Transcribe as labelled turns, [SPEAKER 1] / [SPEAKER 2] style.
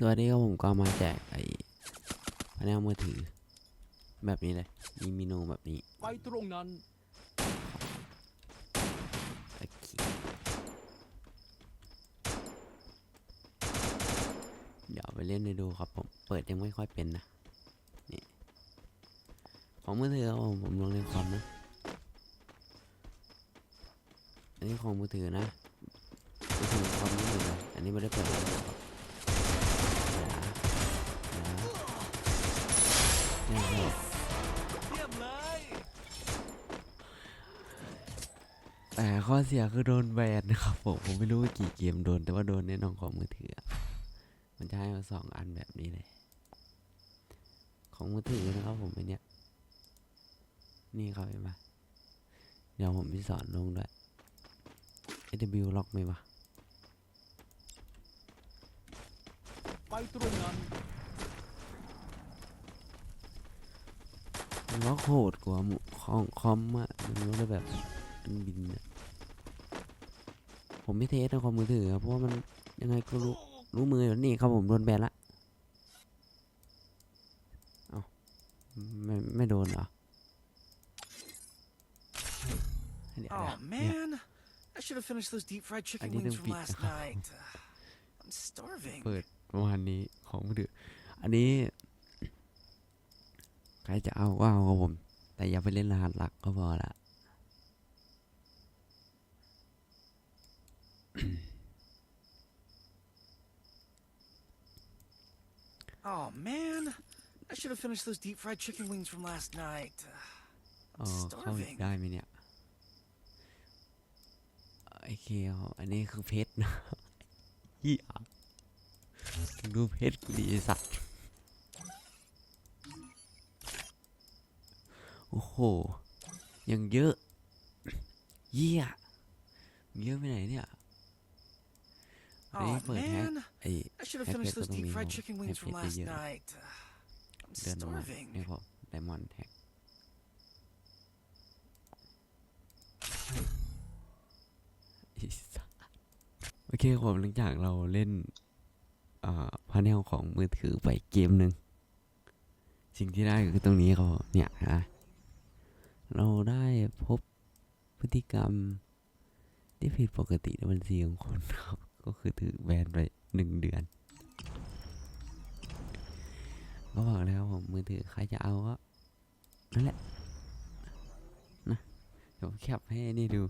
[SPEAKER 1] สวัสดีครับผมก็มาแจกไอ้พาแนลมือถือ แบบนี้เลยมีเมนูแบบนี้
[SPEAKER 2] ไปตรงนั้น
[SPEAKER 1] โอเคเดี๋ยวไปเล่นให้ดูครับผม เปิดยังไม่ค่อยเป็นนะนี่ของมือถือครับผมผมลงในคอมนะอันนี้ของมือถือนะมือถือคอมนี่อยู่เลยอันนี้ไม่ได้เปิด แต่ข้อเสียคือโดนแบนนะครับผมผมไม่รู้ว่ากี่เกมโดน แต่ว่าโดนแน่นอนของมือถือ มันจะให้มาสองอันแบบนี้เลย ของมือถือนะครับผมไอเนี้ย นี่ครับเห็นปะเดี๋ยวผมไปสอนลงด้วย AW ล็อกไหมวะ
[SPEAKER 2] ไปตรงนั้น
[SPEAKER 1] ล็อกโหดกว่าของคอมอะมันรู้ได้แบบมันบินอะ ผมไม่เทสนะคอมมือถือครับเพราะว่ามันยังไงก็รู้รู้มืออยู่นี่ครับผมโดนแบนละเอาไม่ไม่โดนเหรอเดี๋ยว
[SPEAKER 3] Oh
[SPEAKER 1] นะเนี่ย
[SPEAKER 3] man, I should have finished those deep fried chicken
[SPEAKER 1] didn't
[SPEAKER 3] wings from
[SPEAKER 1] beat
[SPEAKER 3] last
[SPEAKER 1] the-
[SPEAKER 3] night. I'm starving.
[SPEAKER 1] เปิดประมาณนี้ของมือถืออันนี้ ใครจะเอาก็เอาครับผม แต่อย่าไปเล่นรหัสหลักก็พอละ
[SPEAKER 3] Oh man, I should have finished those deep fried chicken wings from last night.
[SPEAKER 1] อ๋อ
[SPEAKER 3] I'm
[SPEAKER 1] เข้า
[SPEAKER 3] starving.
[SPEAKER 1] ได้ไหมเนี่ยไอเคครับอันนี้คือเพชรนะเหี้ยดูเพชรกูดีไอ้สัตว์โอ้โหยังเยอะ เยี่ยเยอะไปไหนเนี่ย อันนี้
[SPEAKER 3] Oh
[SPEAKER 1] เปิดแฮก
[SPEAKER 3] man,
[SPEAKER 1] ไอ้
[SPEAKER 3] I should have
[SPEAKER 1] Happy
[SPEAKER 3] finished those
[SPEAKER 1] Happy
[SPEAKER 3] deep fried
[SPEAKER 1] Happy
[SPEAKER 3] chicken wings from
[SPEAKER 1] Happy
[SPEAKER 3] last
[SPEAKER 1] Happy
[SPEAKER 3] night. I'm
[SPEAKER 1] เดินลงมา
[SPEAKER 3] starving.
[SPEAKER 1] นี่พอไดมอนด์แฮกไอ้สัสโอเคครับผมหลังจากเราเล่นอ่าพาเนลของมือถือไปเกมหนึ่งสิ่งที่ได้ก็คือตรงนี้เขาเนี่ยนะเราได้พบพฤติกรรมที่ผิดปกติในบัญชีของคนครับ ก็คือถือแบนไปหนึ่งเดือน ก็บอกแล้วผมมือถือใครจะเอาก็นั่นแหละนะเดี๋ยวแคปให้นี่ดู